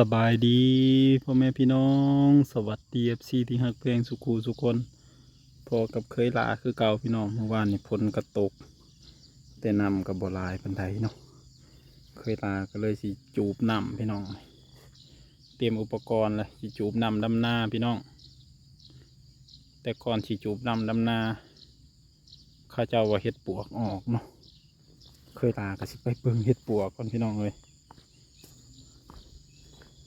สบายดีพ่อแม่พี่น้อง สวัสดีเอฟซีที่ฮักเพลงสุขูสุคนพอกับเคยลาคือเก่าพี่น้องเมื่อวานนี่พลกระตก แต่นำกับบลายปันไดเนาะเคยลาก็เลยสิจูบนำพี่น้อง เตรียมอุปกรณ์เลยสิจูบนำดำหน้าพี่น้อง แต่ก่อนสิจูบนำดำหน้าข้าเจ้าว่าเห็ดปวกออกเนาะเคยลาก็สิไปเบิ่งเห็ดปวกก่อนพี่น้องเลย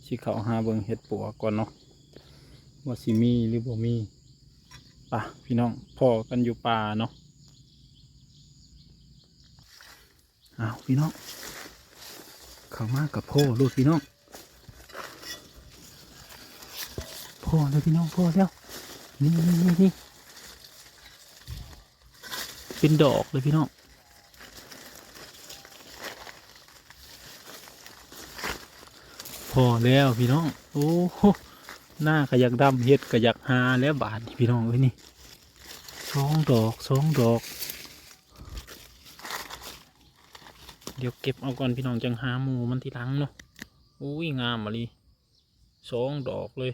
สิเขาหาเบิงเห็ดปัวก่อนเนาะว่าสิมีหรือบ่มีป่ะพี่น้องพ่อกันอยู่ป่าเนาะอ้าวพี่น้องเข้ามากับพ่อลูกพี่น้องพ่อเลยพี่น้องพ่อแล้วนี่นี่นี่นี่เป็นดอกเลยพี่น้อง อแล้วพี่น้อง โอ้โหหน้าก็อยากดำเฮ็ดก็อยากหาแล้วบาทพี่น้องเอ้ยนี่สองดอกสองดอก เดี๋ยวเก็บเอาก่อนพี่น้องจังหาหมูมันทีหลังเนาะอุ้ยงามมาลีสองดอกเลย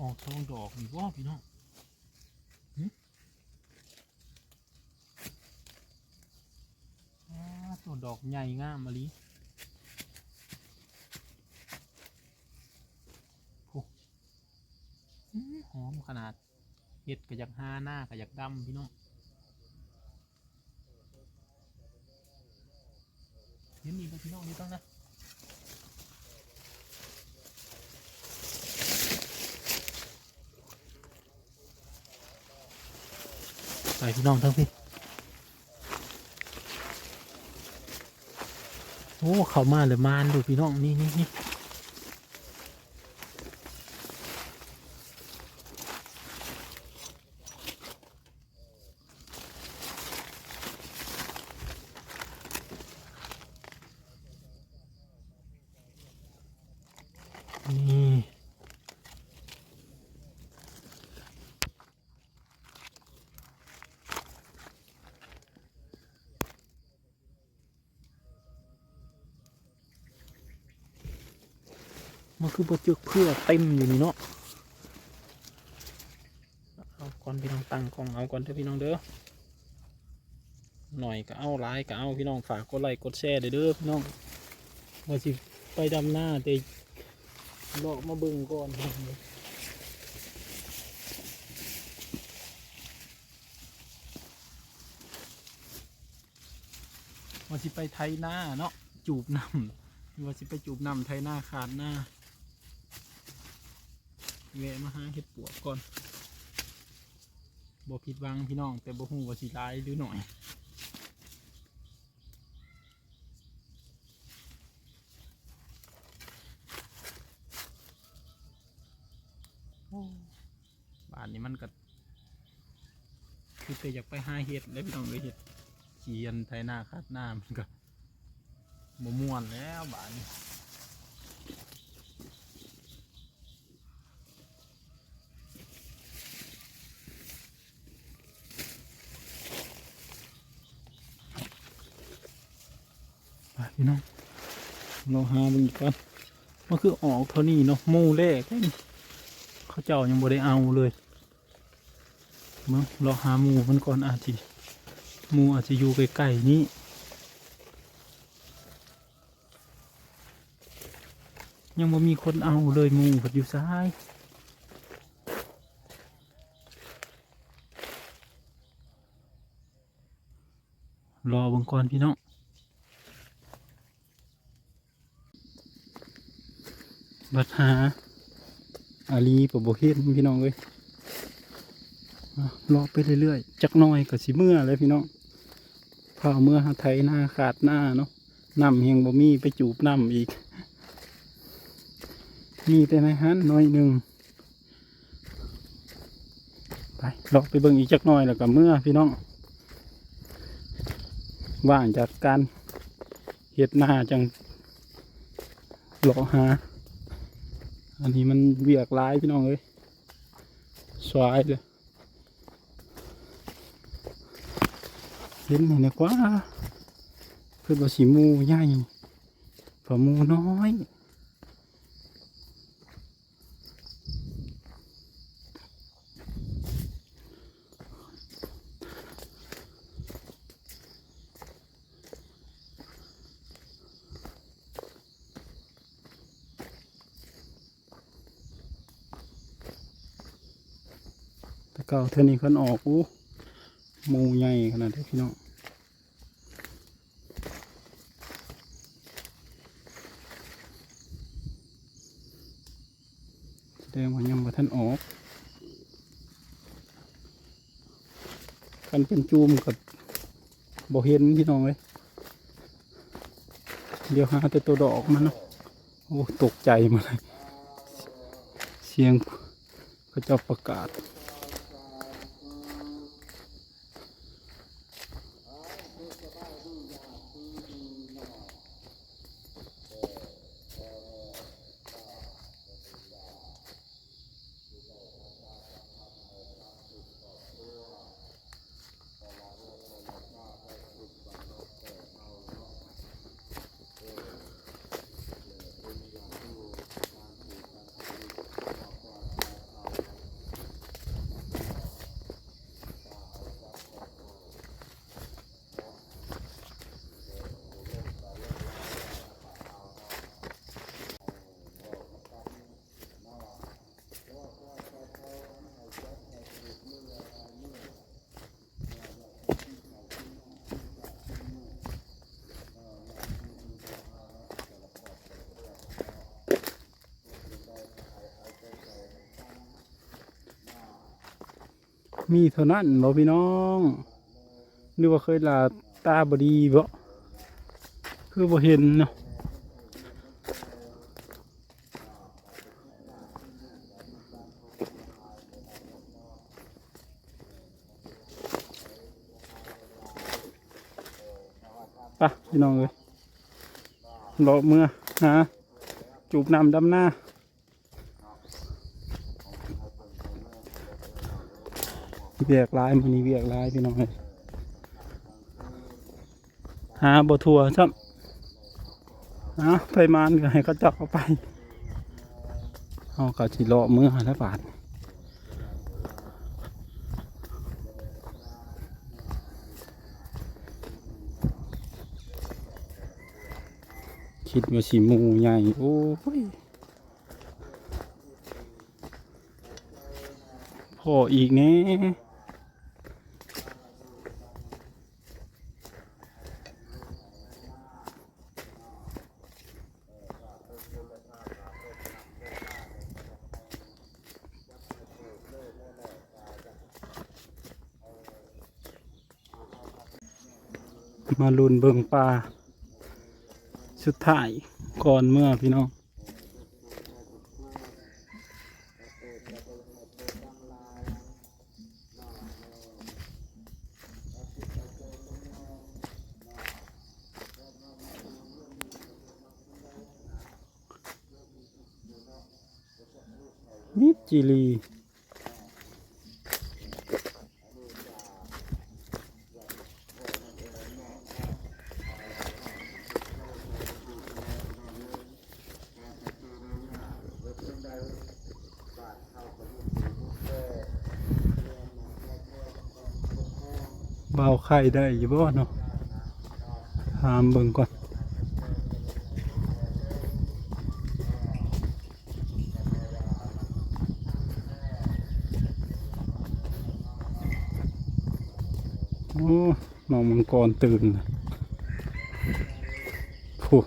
ออกสองดอกนี่ว่าพี่น้องอ่าตัวดอกใหญ่งามมาลีโอ้หอมขนาดเห็ดก็อยากหาหน้าก็อยากดำพี่น้องเห็นมีบ่พี่น้องนี่ต้องนะ พี่น้องทั้งพี่โอ้เขามาเลยมานดูพี่น้องนี่นี่นี่นี่ มันคือบจึกเพื่อเต็มอยู่นี่เนาะเอาก่อนพี่น้องตั้งกล้องเอาก่อนเถอะพี่น้องเด้อหน่อยก็เอาไลายก็เอาพี่น้องฝากกดไลค์กดแชร์เด้อเด้อพี่น้องว่าสิไปดำหน้าแต่เลาะมาเบิ่งก่อนว่าสิไปไทยหน้าเนาะจูบน้ำว่าสิไปจูบน้ำไทยหน้าขาดหน้า แวะมาหาเห็ดปวกก่อนบ่ผิดหวังพี่น้อง แต่บ่ฮู้ว่าสิร้ายหรือหน่อยโอ้บ้านนี้มันก็คือแต่อยากไปหาเห็ดแล้วพี่น้องเลยเห็ดเขียนไทยหน้าคาดหน้ามันก็บ่ม่วนแล้วบ้านนี้ พี่น้องเราหามันอีกก่อนมันคือออกเท่านี้เนาะหมู่แรกเล่เขาเจ้ายังบ่ได้เอาเลยเมื่อเราหาหมูมันก่อนอาจจะหมูอาจจะอยู่ใกล้ๆนี้ยังบ่มีคนเอาเลยหมูเพัดอยู่ซ้ายรอบิ่งก่อนพี่น้อง บัดหาอาลีปะโบเฮ็ดพี่น้องเอ้ยอะรอไปเรื่อยๆ จักน้อยก็สิเมื่อเลยพี่น้องพาเมื่อหาไทยหน้าขาดหน้าเนาะน้ำเฮงบ่มีไปจูบน้ำอีก มีแต่ในหันน้อยหนึ่งไปรอไปเบิ่งอีกจักน้อยแล้วก็เมื่อพี่น้อง ว่างจากการเฮ็ดหน้าจังรอหา อันนี้มันเวียกร้ายพี่น้องเลยสวายเลยเห็นนี่ยกว่าคือว่าสีมูใหญ่ฝ่ามูน้อย เก่าเท่านี้คันออกอู้มูใหญ่ขนาดนี้พี่น้องแสดงว่ายังบ่ท่านออกกันเป็นจูมกับบ่เห็นพี่น้องเลยเดี๋ยวหาแต่ตัวดอกมันเนาะโอ้ตกใจมาเลยเสียงเขาจ้าประกาศ มีเท่านั้นบ่พี่น้องหรือว่าเคยลาตาบดีบ่คือบ่เห็นเนาะไปะพี่น้องเลยรอเมื่อหาจูบน้ำดำหน้า เวียกลายมันนี้เวียกลายพี่น้องเลยหาบ่ทัวซ้ำนะไปมานก็ให้เขาจับเอาไปเอากระสิเลาะมือหาแล้วบาทคิดว่าสิหมูใหญ่โอ้ยพออีกแน่ มาลุนเบิงปลาสุดท้ายก่อนเมื่อพี่น้องมิดจิลี เบาไข่ได้อยู่บ่เนาะหามเบิ่งก่อนโอ้น้องมังกรตื่นน่ะผู้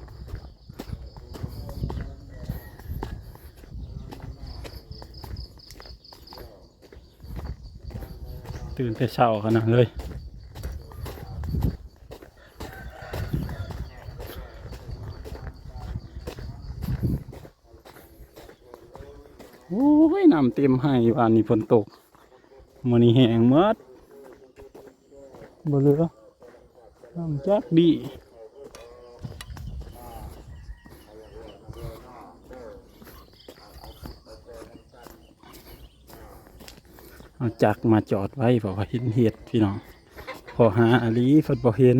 ตื่นแต่เช้าขนาดเลย โอ้ยน้ำเต็มให้วันนี้ฝนตกมันนี่แห้งมัดบ่เหลือน้ำจักดีเอาจักมาจอดไว้เพราะว่าเห็นเห็ดพี่น้องพอหาอลีฝนบ่เห็น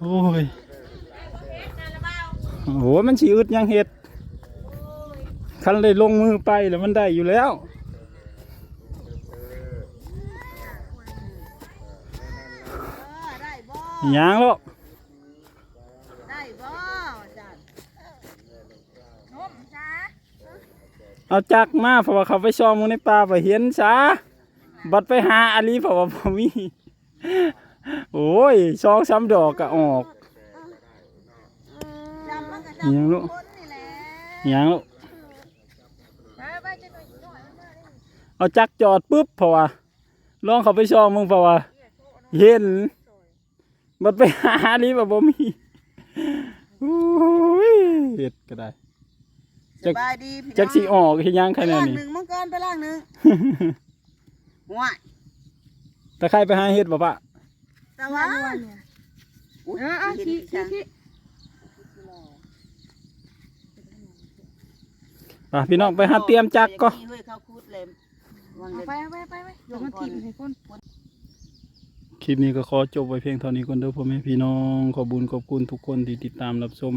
โอ้ยโอ้มันชีอึดยังเห็ด คันเลยลงมือไปแล้วมันได้อยู่แล้วเออได้บ่หยางลูกได้บ่จ้ะนมจ้าเอาจักมาเพราะว่าเขาไปซ่อมมึงในป่าไปเห็นซะบัดไปหาอลีเพราะว่าบ่มีโอ้ยสองสามดอกก็ออกอิหยังลูกยางลูก ไปไปจะหน่อยหน่อยมันมาได้ เอาจักรจอดปุ๊บเพราะว่าลองเขาไปซ่อมมึงเพราะว่าเห็นบัดไปหาอลีแบบบ่มีโอ้ยเห็ดก็ได้สบายดีพี่น้องจักสิออกเฮ็ดหยังไปขนาดล่างนี้หนึ่งมังกรไปล่างหนึ่งหัวตะไคร้ไปหาเห็ดบ่ปะตะวันอุ้ยเห็นจังป่ะพี่น้องไปหาเตรียมจักรก็เฮ้ยเขาคูดเลย วังเอาเลยไปเอาไปไปไปเดี๋ยวมันถีบให้คน คลิปนี้ก็ขอจบไว้เพียงเท่านี้ก่อนเด้อพ่อแม่พี่น้อง ขอบุญขอบคุณทุกคนที่ติดตามรับชม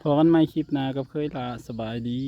พอกันใหม่คลิปหน้ากับเคยลาสบายดี